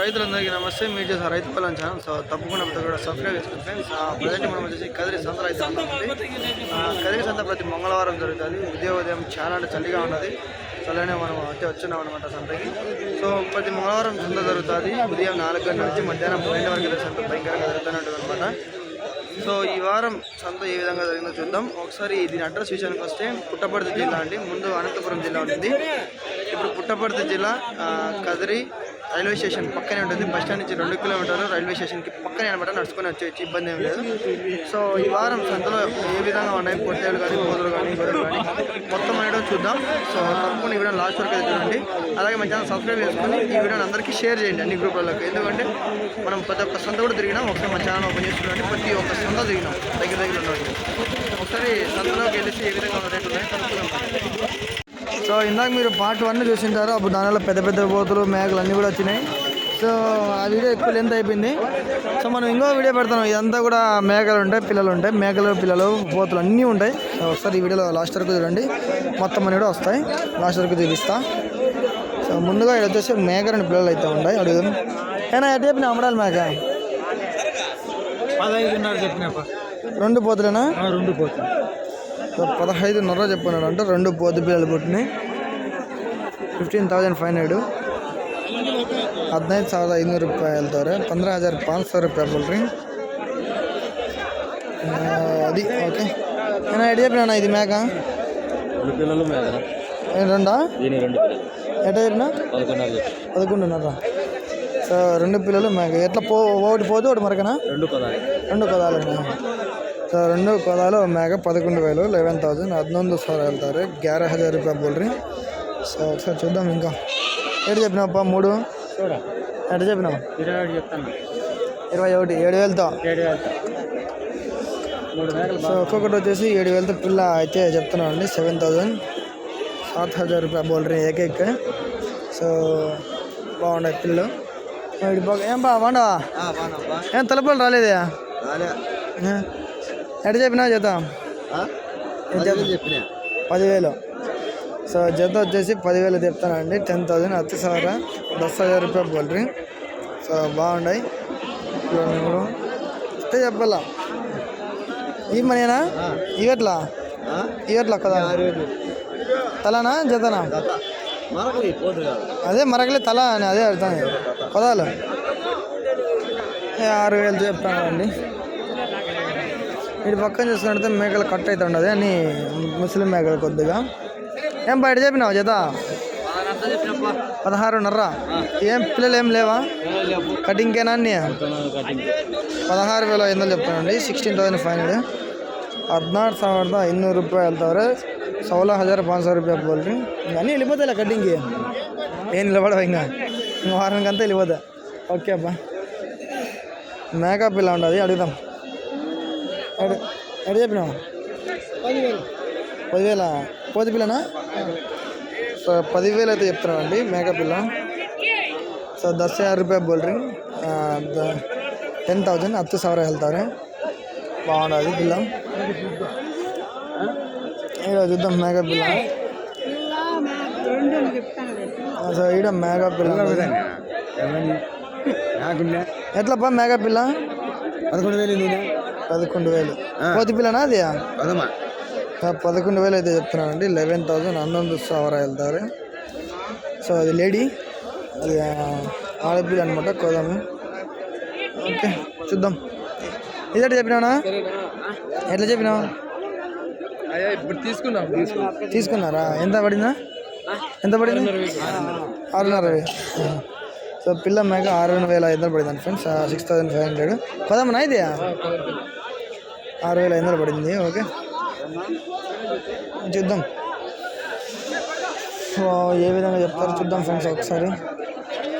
రైతులందరికీ నమస్తే. మీరు చేసిన రైతు పొలం ఛానల్. సో తప్పకుండా కూడా సబ్స్క్రైబ్ చేసుకోండి ఫ్రెండ్స్ ప్రజెంట్ మనం వచ్చేసి కదిరి సంతలు అయితే కదిరి సంత ప్రతి మంగళవారం జరుగుతుంది. ఉదయం ఉదయం చాలా అంటే చలిగా ఉన్నది. చల్లనే మనం అయితే వచ్చినాం అనమాట సంతకి. సో ప్రతి మంగళవారం సంత జరుగుతుంది. ఉదయం నాలుగు గంటల నుంచి మధ్యాహ్నం పన్నెండు వరకు సంత భయంకరంగా జరుగుతున్నట్టు అనమాట సో ఈ వారం సంత ఏ విధంగా జరిగిందో చూద్దాం. ఒకసారి దీని అడ్రస్ విషయానికి వస్తే పుట్టపర్తి జిల్లా అండి. ముందు అనంతపురం జిల్లా ఉంటుంది. ఇప్పుడు పుట్టపర్తి జిల్లా కదిరి రైల్వే స్టేషన్ పక్కనే ఉంటుంది. బస్ స్టాండ్ నుంచి రెండు కిలోమీటర్లు రైల్వే స్టేషన్కి పక్కనే అనమాట నడుచుకొని వచ్చేసి ఇబ్బంది ఏం లేదు. సో ఈ వారం సంతలో ఏ విధంగా ఉన్నాయి పొట్టేలు కానీ కోతులు కానీ గొర్రెలు కానీ మొత్తం అనేది చూద్దాం. సో తప్పకుండా ఈ వీడియో లాస్ట్ వరకు అయితే చూడండి. అలాగే మా ఛానల్ సబ్స్క్రైబ్ చేసుకొని ఈ వీడియోని అందరికీ షేర్ చేయండి అన్ని గ్రూపులకు ఎందుకంటే మనం ప్రతి ఒక్క సంత కూడా తిరిగినాం. ఒకసారి మా ఛానల్ ఓపెన్ చేసుకున్నాం ప్రతి ఒక్క సంత తిరిగినాం. దగ్గర దగ్గర ఉన్నట్టు ఒకసారి సంతలోకి వెళ్ళేసి ఏ విధంగా రేట్లు ఉన్నాయో కనుక్కుందాం. సో ఇందాక మీరు పార్ట్ వన్ చూసింటారు అప్పుడు దానిలో పెద్ద పెద్ద పోతులు మేకలు అన్నీ కూడా వచ్చినాయి. సో ఆ వీడియో ఎక్కువ లెంత్ అయిపోయింది. సో మనం ఇంకో వీడియో పెడతాం. ఇదంతా కూడా మేకలు ఉంటాయి పిల్లలు ఉంటాయి మేకలు పిల్లలు పోతులు అన్నీ ఉంటాయి. సో ఒకసారి ఈ వీడియోలో లాస్ట్ వరకు చూడండి. మొత్తం అన్నీ కూడా వస్తాయి. లాస్ట్ వరకు చూపిస్తా. సో ముందుగా ఇక్కడ వచ్చేసి మేక రెండు పిల్లలు అయితే ఉంటాయి. అడుగుదాం. ఏనా ఎటు చెప్పిన అమరాలి మేక? పదహైదున్నర రెండు పోతులేనా? రెండు పోతుంది సో పదహైదున్నర చెప్పన్నాడు అంటే రెండు పోతు పిల్లలు పుట్టినాయి ಫಿಫ್ಟೀನ್ ತೌಸಂಡ್ ಫೈವ್ ಹಂಡ್ರೆಡು ಹದಿನೈದು ಸಾವಿರದ ಐನೂರು ರೂಪಾಯಿ ಹೇಳ್ತವ್ರೆ ಪಂದ್ರ ಹಜಾರ್ ಪಾಂಚ್ ಸಾವಿರ ರೂಪಾಯಿ ಬೋಲ್ರಿ అది ఓకే నేను ఎటు చెప్పినా ఇది మేక రెండు పిల్లలు మేదన ఏం రెండా దీని రెండు పిల్లలు ఎట చెప్పినా పదకొండున్నర చెప్పి పదకొండున్నర సో రెండు పిల్లలు మేక ఎట్లా పో ఒకటి పోతే ఒకటి మరకనా రెండు పదాలు రెండు పదాలు ಸೊ రెండు పదాలు మేక పదకొండు వేలు లెవెన్ థౌజండ్ ಹದಿನೊಂದು సార్ వెళ్తారు. ಗ್ಯಾರ హజార్ రూపాయ బోల్ರಿ సో ఒకసారి చూద్దాం ఇంకా. ఎటు చెప్పినావప్ప మూడు? ఎటు చెప్పినావు? ఇరవై ఒకటి చెప్తాను. ఇరవై ఒకటి ఏడు వేలతో. ఏడు వేలతో. సో ఒక్కొక్కటి వచ్చేసి ఏడు వేలతో పిల్ల అయితే చెప్తున్నాను అండి. సెవెన్ థౌజండ్ సాత్ హజార్ రూపాయ బోల్ రీ సో బాగుండే పిల్లలు ఏం బా బాగుండవా? ఏం తలపలు రాలేదా? ఎంత చెప్పినా చేద్దాం చెప్పినా. పదివేలు. సో జత వచ్చేసి పదివేలు చెప్తానండి. టెన్ థౌజండ్ వచ్చేసారా సార. దస్ హజార్ రూపాయలు పోల్ట్రీ సో బాగున్నాయి అయితే చెప్పాలా? ఈ మనీనా? ఇవట్లా ఇవట్లా కదా? తలనా? జతనా? అదే మరకలే తల అని అదే అర్థం. పదాలు. ఆరు వేలు చెప్తానండి. ఇటు పక్కన చూసుకుంటే మేకలు కట్ అయితే ఉండదు అని ముస్లిం మేకలు కొద్దిగా. ఏం బయట చెప్పినావు చేత పదహారున్నర ఏం పిల్లలు ఏం లేవా? కటింగ్కేనా అన్నీ? పదహారు వేల ఐదు వందలు చెప్తానండి సిక్స్టీన్ థౌసండ్ ఫైవ్ హండ్రెడ్ ಹದಿನಾರು ಸಾವಿರದ ಇನ್ನೂರು ರೂಪಾಯಿ ಹೇಳ್ತಾವ್ರೆ ಸೋಲ ಹಜಾರ್ ಪಾಂಚ್ ಸಾವಿರ ರೂಪಾಯಿ ಆಗ್ಬೋದ್ರಿ ನಾನು ಇಲ್ಲಿಬೋದಲ್ಲ ఏం నిలబడవు ఇంకా. వారానికి అంతా వెళ్ళిపోతాయి. ఓకే అబ్బా. మేకప్ ఇలా ఉండదు అడుగుదాం. ఎడ చెప్పినావు? పదివేల. పోతి పిల్లనా పదివేలు అయితే చెప్తున్నానండి మేక పిల్ల. సో దస్ హజార్ రూపాయ బోల్ టెన్ థౌజండ్ హత్తు సవర వెళ్తారు. బాగుండదు పిల్ల. ఈడ చూద్దాం మేక పిల్ల. సో ఈడ మేక పిల్ల. ఎట్లప్ప మేక పిల్ల? పదకొండు వేలు పదకొండు వేలు. కోతి పిల్లనా అది పదకొండు వేలు అయితే చెప్తున్నానండి. లెవెన్ థౌసండ్ హన్నొందు సవర వెళ్తారు సో అది లేడీ అది ఆడపిల్ల అనమాట కోదాము. ఓకే చూద్దాం. ఇదట చెప్పినా ఎట్లా చెప్పినా ఇప్పుడు తీసుకున్నారా? ఎంత పడిందా? ఎంత పడింది? ఆరున్నర సో పిల్ల మేక ఆరు వేల ఐదు వందలు అండి friends. Six thousand five hundred పదమ్మనా ఇదే ఆరు వేల ఐదు వందలు పడింది ఓకే. చూద్దాం. ఏ విధంగా చెప్తారో చూద్దాం ఫ్రెండ్స్ ఒకసారి.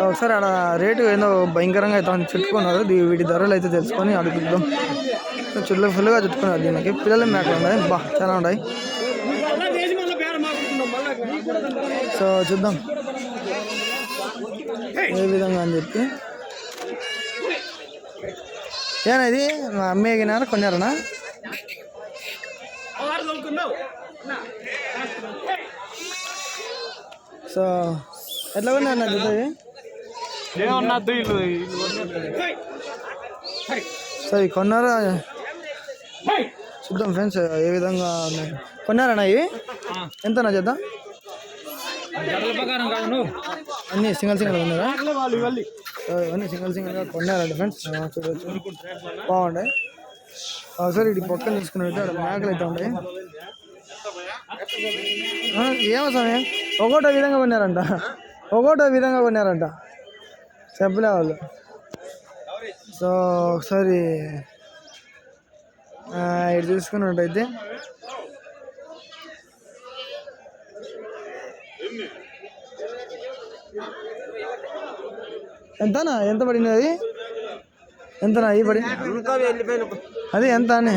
ఒకసారి ఆడ రేటు ఏదో భయంకరంగా అయితే అని చుట్టుకున్నారు. వీటి ధరలు అయితే తెలుసుకొని అడుగుద్దాం చుట్టూ ఫుల్గా చుట్టుకున్నారు దీనికి. పిల్లలు మేకలు ఉన్నాయి. బా చాలా ఉన్నాయి. సో చూద్దాం. ఏ విధంగా అని చెప్పి. ఏనా ఇది మా అమ్మేగినారా కొన్నారనా? సో ఎట్లా కొన్నారు నా జత ఇవి ఏమన్నద్దు ఇల్లు సో ఇవి కొన్నారా? చూద్దాం ఫ్రెండ్స్ ఏ విధంగా ఉన్నాయి. కొన్నారన్నా ఇవి? చేద్దాం? ప్రకారం కాదు నువ్వు. అన్ని సింగల్ సింగల్ ఉన్నారా సో ఇవన్నీ సింగల్ సింగల్గా కొన్నారండి ఫ్రెండ్స్ చూడవచ్చు బాగుంటాయి సరే ఇది పక్కన తీసుకున్నట్టు అక్కడ మేకలు అయితే ఉన్నాయి. ఏమో సమయం ఒకటో విధంగా కొన్నారంట. ఒకటో విధంగా కొన్నారంట. చెప్పలే వాళ్ళు. సో ఒకసారి ఆ, ఇది చూసుకున్నట్టయితే ఎంతనా? ఎంత పడింది అది? ఎంతనా అయ్యి పడి? అది ఎంత అని?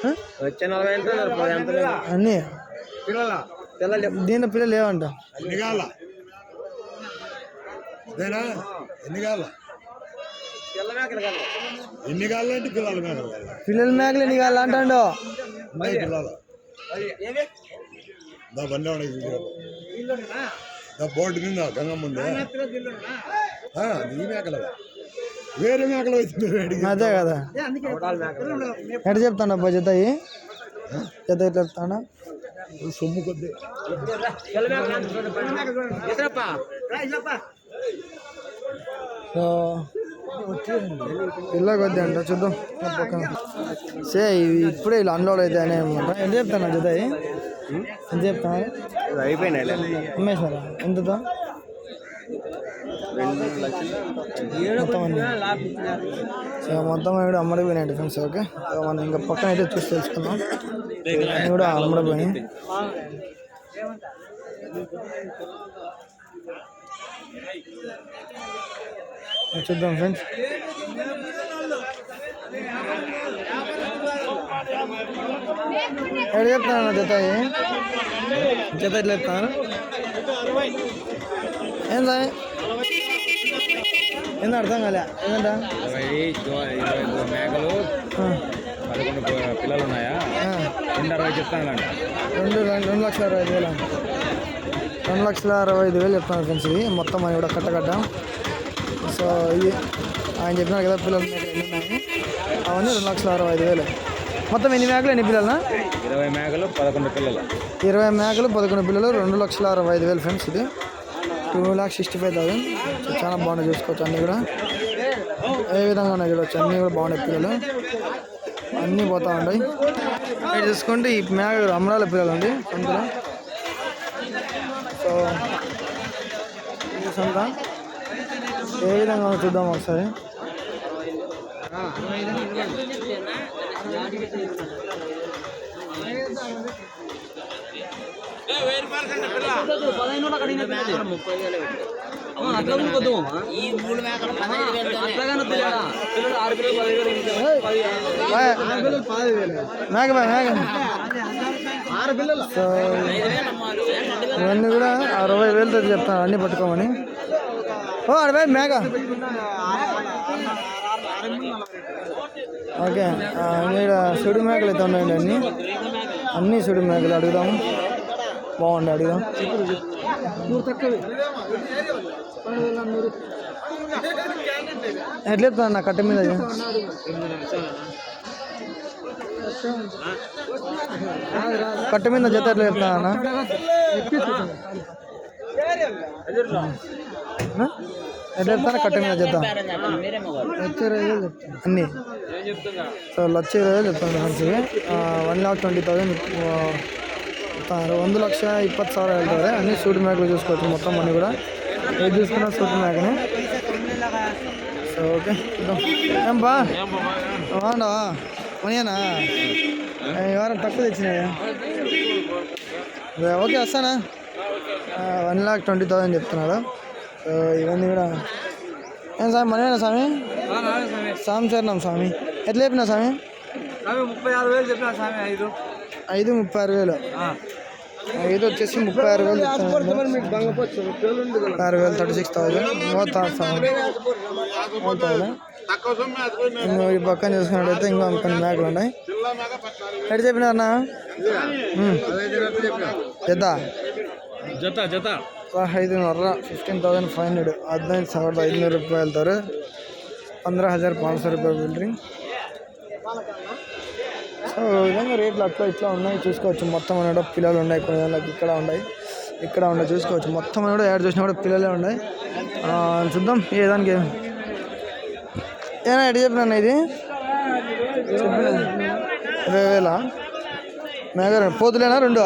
ఆ? వచ్చే నలభై ఎంత ఎంత అన్నీ? దీని పిల్లలు లేవంట. ఎన్ని కాల అదేనా ఎన్ని కాల ఎన్ని కాళ్ళు అంటే పిల్లలు మేకలు కాదు పిల్లల మేకలు ఎన్ని కావాలి అంటాడు? ఉన్నాయి పిల్లలు. బోర్డు మీద గంగమ్మ ఈ మేకలు వేరే మేకలు వేడికి అదే కదా. ఎట్ట చెప్తాను అబ్బా జత జత ఎట్లా చెప్తానా? సొమ్ము కొద్ది. సో పిల్ల కొద్ది అంట చూద్దాం. పక్కన సే ఇప్పుడే ఇలా అన్లోడ్ అయితే అనే అనమాట ఎంత చెప్తాను జత ఎంత చెప్తాను? అయిపోయినాయి అమ్మేసినారా ఎంతతో మొత్తం సో మొత్తం కూడా అమ్మడిపోయినాయి ఫ్రెండ్స్ ఓకే? సో మనం ఇంకా పక్కన అయితే చూసి తెలుసుకుందాం. అన్నీ కూడా అమ్మడిపోయినాయి చూద్దాం ఫ్రెండ్స్ ఎక్కడ చెప్తాను జత? జత ఎట్లా చెప్తాను ఏం సాయి ఏందో అర్థం కాలే. ఏంటంట మేకలు పదకొండు పిల్లలు ఉన్నాయా? రెండు అరవై చెప్తానంట రెండు రెండు లక్షల అరవై ఐదు వేలు రెండు లక్షల అరవై ఐదు వేలు చెప్తాను ఫ్రెండ్స్ ఇవి మొత్తం అని కూడా కట్టకట్ట సో ఇవి ఆయన చెప్పినారు కదా పిల్లలు అవన్నీ రెండు లక్షల అరవై ఐదు వేలు. మొత్తం ఎన్ని మేకలు ఎన్ని పిల్లలు? ఇరవై మేకలు పదకొండు పిల్లలు. ఇరవై మేకలు పదకొండు పిల్లలు రెండు లక్షల అరవై ఐదు వేలు ఫ్రెండ్స్ ఇది. Two lakhs sixty five thousand. చాలా బాగున్నాయి చూసుకోవచ్చు అన్నీ కూడా. ఏ విధంగా ఉన్నాయి చూడవచ్చు అన్నీ కూడా బాగున్నాయి పిల్లలు. అన్నీ పోతూ ఉంటాయి ఇక్కడ చూసుకుంటే ఈ మేక అమరాల పిల్లలు అండి సంతలో. సో సంత. ఏ విధంగా చూద్దాం ఒకసారి. మేక బాయ్ సో ఇవన్నీ కూడా అరవై వేలతో చెప్తాను అన్నీ పట్టుకోమని. ఓ అరవై మేక ఓకే. ఇక్కడ సుడి మేకలు అయితే ఉన్నాయండి అన్నీ? అన్నీ సుడి మేకలు అడుగుదాము. బాగుంది అడుగుదాం. ఎట్లా నా కట్ట మీద? కట్ట మీద జత ఎట్లా చెప్తాను ఎడతాను కట్ట మీద చేద్దాం. వచ్చే రోజులు చెప్తాను అన్ని సో వచ్చే రోజులు చెప్తాను మంచిది వన్ లాక్ ట్వంటీ థౌసండ్ ಒಂದು ಲಕ್ಷ ಇಪ್ಪತ್ತು ಸಾವಿರ ಹೇಳ್ತಾರೆ ಅನ್ನ ಸೂಟ್ ಮ್ಯಾಗ್ಲು ಚೂಸ್ಕೊవచ్చు ಮೊತ್ತ ಮನಿ ಕೂಡ ఏది చూసుకున్నా సూపర్ మ్యాగ్నే సో ఓకే. ఏం బా? బాగుండవా మనీనా ఎవరైనా తక్కువ తెచ్చినాయా. ఓకే వస్తానా? వన్ లాక్ ట్వంటీ థౌసండ్ చెప్తున్నాడు. ఇవన్నీ కూడా. ఏం స్వామి మనమేనా స్వామి స్వామి చేరినాం స్వామి ఎట్లా చెప్పినా స్వామి ముప్పై ఆరు వేలు చెప్పిన స్వామి ఐదు. ఐదు ముప్పై ఆరు వేలు. ఐదు వచ్చేసి ముప్పై ఆరు వేలు ముప్పై ఆరు వేలు థర్టీ సిక్స్ థౌసండ్ మూవత్తా ఇంకా ఈ పక్కన చూసుకున్నట్టయితే ఇంకా కొన్ని మేకలు ఉన్నాయి. ఎటు చెప్పినారన్నా ఎంత జత జత. ಐದುನೂರ ಫಿಫ್ಟೀನ್ ತೌಸಂಡ್ ಫೈವ್ ಹಂಡ್ರೆಡ್ ಹದಿನೈದು ಸಾವಿರದ ಐದುನೂರು ರೂಪಾಯಿ ಹೇಳ್ತಾರೆ పంద్ర హజార్ పాంచ్ సో రూపాయలు బిల్డింగ్ సో ఈ విధంగా రేట్లు అట్లా ఇట్లా ఉన్నాయి చూసుకోవచ్చు మొత్తం కూడా పిల్లలు ఉన్నాయి కొన్ని దాంట్లోకి ఇక్కడ ఉన్నాయి ఇక్కడ ఉన్నాయి చూసుకోవచ్చు మొత్తం కూడా యాడ్ చూసినా కూడా పిల్లలే ఉన్నాయి ఆ, చూద్దాం ఏ దానికి ఏనా ఎటు చెప్పినా ఇది చెప్పిన ఇరవై వేలా మేక రెండు. పోతులేనా రెండు?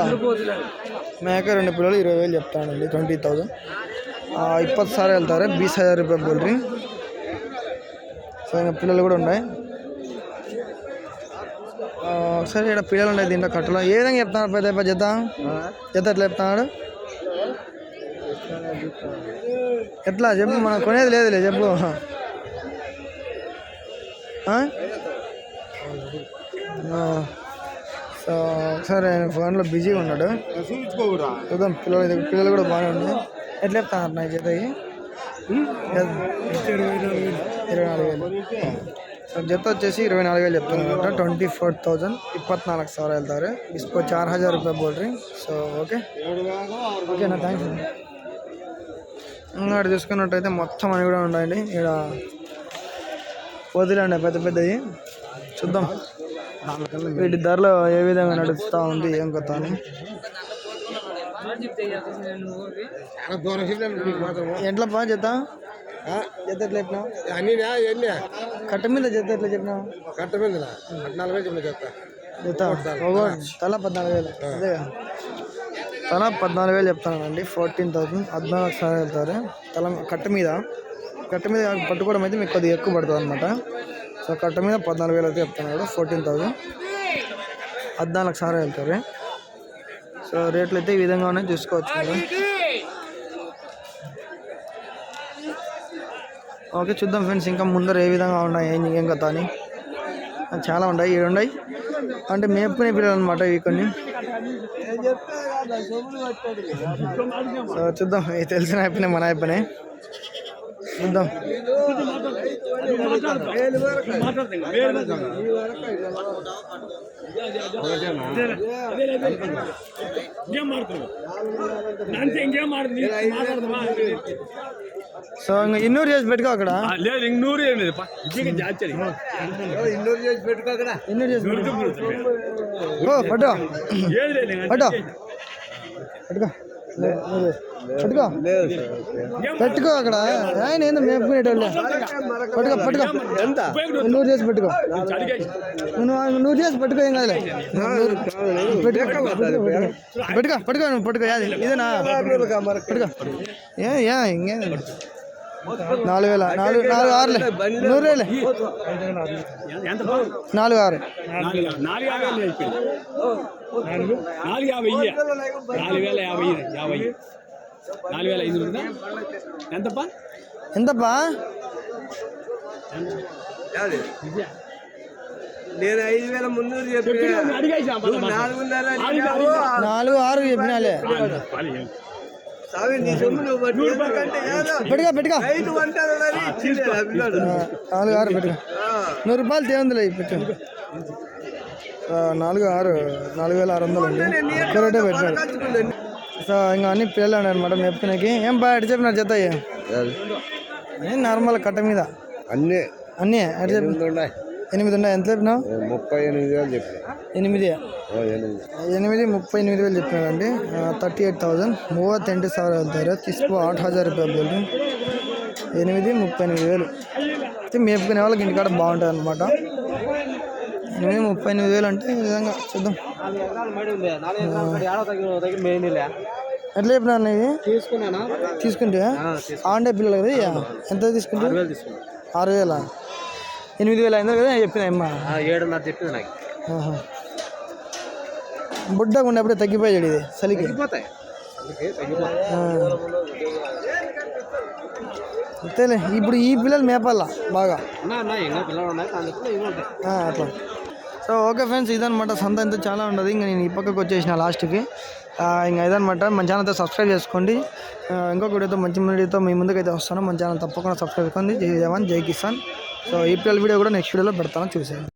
మేక రెండు పిల్లలు ఇరవై వేలు చెప్తానండి ట్వంటీ థౌజండ్ ఇప్పತ್ತು సార్ వెళ్తారు బీస్ హజార్ రూపాయలు బిల్డ్రీ. సో ఇంకా పిల్లలు కూడా ఉన్నాయి. ఒకసారి ఇక్కడ పిల్లలు ఉన్నాయి దీంట్లో కట్టలో. ఏ విధంగా చెప్తున్నాడు పెద్ద పెద్ద జత? జత ఎట్లా చెప్తున్నాడు? ఎట్లా? చెప్పు మనం కొనేది లేదులే చెప్పు. ఆ? సో ఒకసారి ఆయన ఫోన్లో బిజీగా ఉన్నాడు. చూద్దాం పిల్లలు పిల్లలు కూడా బాగానే ఉన్నాయి. ఎట్లా చెప్తాను నా చేత ఇరవై నాలుగు వేలు. సో జత వచ్చేసి ఇరవై నాలుగు వేలు చెప్తాను అనమాట ట్వంటీ ఫోర్ థౌజండ్ ఇప్పత్నాలుగు సార్ వెళ్తారు ఇసుకో చార్ హజార్ రూపాయలు బోల్డ్రి సో ఓకే. ఓకేనా థ్యాంక్స్ అండి ఇక్కడ చూసుకున్నట్టయితే మొత్తం అని కూడా ఉన్నాయండి. ఇక్కడ వదిలేండి పెద్ద పెద్దవి. చూద్దాం. వీటి ధరలు ఏ విధంగా నడుస్తూ ఉంది ఏం అని? ఎట్లా పా జత? జత ఎట్లా? చెప్పినావు కట్ట మీద జత ఎట్లా చెప్పినావు? కట్ట మీద చెప్తా జత. తల పద్నాలుగు వేలు. అదే తల పద్నాలుగు వేలు చెప్తానండి ఫోర్టీన్ థౌసండ్ పద్నాలుగు సార్లు వెళ్తారు తల కట్ట మీద కట్ట మీద పట్టుకోవడం అయితే మీకు కొద్దిగా ఎక్కువ పడుతుంది అనమాట సో కట్ట మీద పద్నాలుగు వేలు అయితే చెప్తున్నాడు. ఫోర్టీన్ థౌసండ్ పద్నాలుగు సార్లు వెళ్తారు సో రేట్లు అయితే ఈ విధంగా ఉన్నాయి చూసుకోవచ్చు ఓకే చూద్దాం ఫ్రెండ్స్ ఇంకా ముందర ఏ విధంగా ఉన్నాయి ఏం ఏం కథ అని. చాలా ఉన్నాయి ఏడు ఉన్నాయి. అంటే మేపుకునే పిల్లలు అనమాట ఇవి కొన్ని. సో చూద్దాం తెలిసిన అయిపోయినాయి మన అయిపోయినాయి. చూద్దాం సో ఇంకా ఇన్నూరు చేసి పెట్టుకో అక్కడ. లేదు ఇన్నూరు ఏం లేదు ఇన్నూరు చేసి పెట్టుకో. అక్కడ ఇన్నూరు చేసి పెట్టుకో. ఓ పట్టుకో. ఏది పట్టుకో పట్టుకో పట్టుకో పెట్టుకో అక్కడ ఆయన ఏందో మేపుకునేటోళ్ళు పట్టుకో పట్టుకో ఎంత నూరు చేసి పెట్టుకో అడిగేసి నువ్వు నూరు చేసి పట్టుకో ఏం కాదులే నూరు- పెట్టుకో పెట్టుకో పట్టుకో నువ్వు పట్టుకో యాది ఇదేనా పట్టుకో ఏ ఏ ఇంకేం నాలుగు వేల నాలుగు నాలుగు ఆరులే నూరు వేలే ఎంత నాలుగు ఆరు నాలుగు నాలుగు యాభై వేలు అయిపోయింది నాలుగు నాలుగు యాభై ఇయ్య. నాలుగు వేల యాభై ఇయ్య. యాభై నాలుగు వేల ఐదు ఉందా ఎంతప్పా? ఎంతప్పా? నేను ఐదు వేల మున్నూరు చెప్పిన. నాలుగు ఆరు చెప్పినాలే. పెట్టుకో. పెట్టుకో నాలుగు ఆరు పెట్టుకో. నూరు రూపాయలు తేవందిలే పెట్టు నాలుగు ఆరు నాలుగు వేల ఆరు వందలు అండి పెట్టాడు. సో ఇంకా అన్ని పిల్లలు ఉన్నాయి అనమాట మేపుకునేకి ఏం బాగా ఎటు చెప్పినారు జత అయ్యి? ఏం నార్మల్ కట్ట మీద అన్నీ అన్నీ ఎటు చెప్పి ఎనిమిది ఉన్నాయి ఎనిమిది ఉన్నాయి ఎంత చెప్పినావు ముప్పై ఎనిమిది వేలు చెప్పిన ఎనిమిది ఓ, ఎనిమిది ಎನಿಮಿದಿ ಮುಪ್ಪೈ ಎನಿಮಿದಿ ವೇಲು చెప్పినాడండి థర్టీ ఎయిట్ థౌజండ్ మూవత్తెంటు ಸಾವಿರ వెళ్తారు తీసుకో ఆరు హజార్ రూపాయలు బిల్లు ఎనిమిది ముప్పై ఎనిమిది వేలు అయితే మేపుకునే వాళ్ళకి ఇంటికాడ బాగుంటుంది అనమాట ఎనిమిది ముప్పై ఎనిమిది వేలు అంటే ఈ విధంగా చూద్దాం ఎట్లా చెప్పినా ఇది? తీసుకున్నానా? తీసుకుంటే? ఆండే పిల్లలు కదా. ఎంత తీసుకుంటే? ఆరు వేల ఎనిమిది వేలు అయిందో కదా చెప్పిన అమ్మ. ఏడున్నర చెప్పింది నాకు. బుడ్డగా ఉన్నప్పుడే తగ్గిపోయాడు ఇది చలికి. తగ్గిపోతాయి. అంతేలే ఇప్పుడు ఈ పిల్లలు మేపాల బాగా. అట్లా. సో ఓకే ఫ్రెండ్స్ ఇదనమాట సంత అంతా చాలా ఉండదు ఇంకా నేను ఈ పక్కకు వచ్చేసిన లాస్ట్కి. ఇంకా ఇదనమాట మన ఛానల్తో సబ్స్క్రైబ్ చేసుకోండి. ఇంకొక వీడియోతో మంచి వీడియోతో మీ ముందుకైతే వస్తాను. మన ఛానల్ తప్పకుండా సబ్స్క్రైబ్ చేసుకోండి. జై జవాన్ జై కిసాన్. సో ఈపీఎల్ వీడియో కూడా నెక్స్ట్ వీడియోలో పెడతాను చూసేయండి.